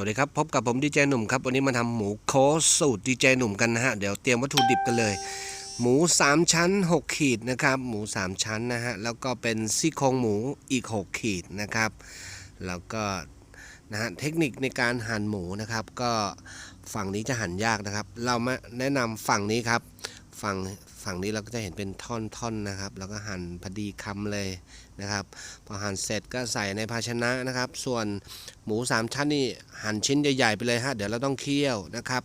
วัสดีครับ พบกับผมดีเจหนุ่มครับ วันนี้มาทำหมูโคสสูตรดีเจหนุ่มกันนะฮะ เดี๋ยวเตรียมวัตถุดิบกันเลย หมู 3 ชั้น 6 ขีดนะครับ หมู 3 ชั้นนะฮะ แล้วก็เป็นซี่โครงหมูอีก 6 ขีดนะครับ แล้วก็นะฮะเทคนิคในการหั่นหมูนะครับ ก็ฝั่งนี้จะหั่นยากนะครับ เรามาแนะนำฝั่งนี้ครับ ฝั่ง ฝั่งนี้เราก็จะเห็นเป็นท่อนๆนะครับ แล้วก็หั่นพอดีคำเลยนะครับ พอหั่นเสร็จก็ใส่ในภาชนะนะครับ ส่วนหมู 3 ชั้นนี่หั่นชิ้นใหญ่ๆไปเลยฮะ เดี๋ยวเราต้องเคี่ยวนะครับ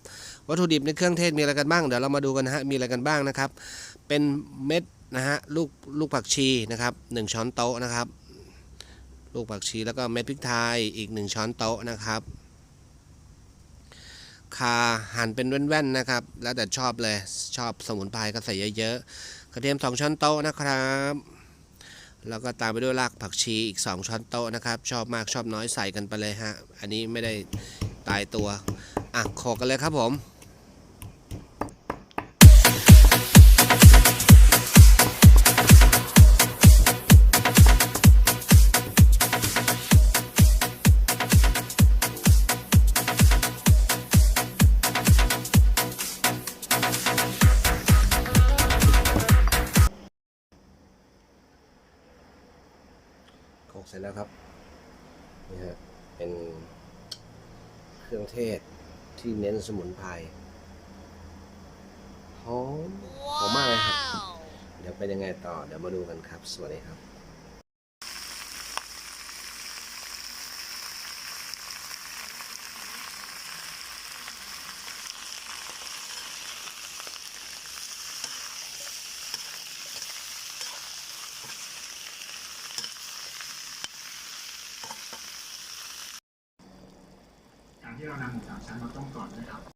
วัตถุดิบในเครื่องเทศมีอะไรกันบ้าง เดี๋ยวเรามาดูกันฮะ มีอะไรกันบ้างนะครับ เป็นเม็ดนะฮะ ลูกลูกผักชีนะครับหนึ่งช้อนโต๊ะนะครับ ลูกผักชีแล้วก็เม็ดพริกไทยอีก 1 ช้อนโต๊ะนะครับ คาหั่นเป็นแว่นๆนะครับ แล้วแต่ชอบเลยชอบสมุนไพรก็ใส่เยอะๆกระเทียม 2 ช้อนโต๊ะนะครับ แล้วก็ตามไปด้วยรากผักชีอีก 2 ช้อนโต๊ะนะครับ ชอบมากชอบน้อยใส่กันไปเลยฮะ อันนี้ไม่ได้ตายตัวอะโขกกันเลยครับผม โขลกเสร็จแล้วครับนี่ฮะเป็นเครื่องเทศที่เน้นสมุนไพรหอมหอมมากเลยครับ เดี๋ยวเป็นยังไงต่อเดี๋ยวมาดูกันครับ สวัสดีครับ ที่เรานำหมูสามชั้นมาต้มก่อนนะครับ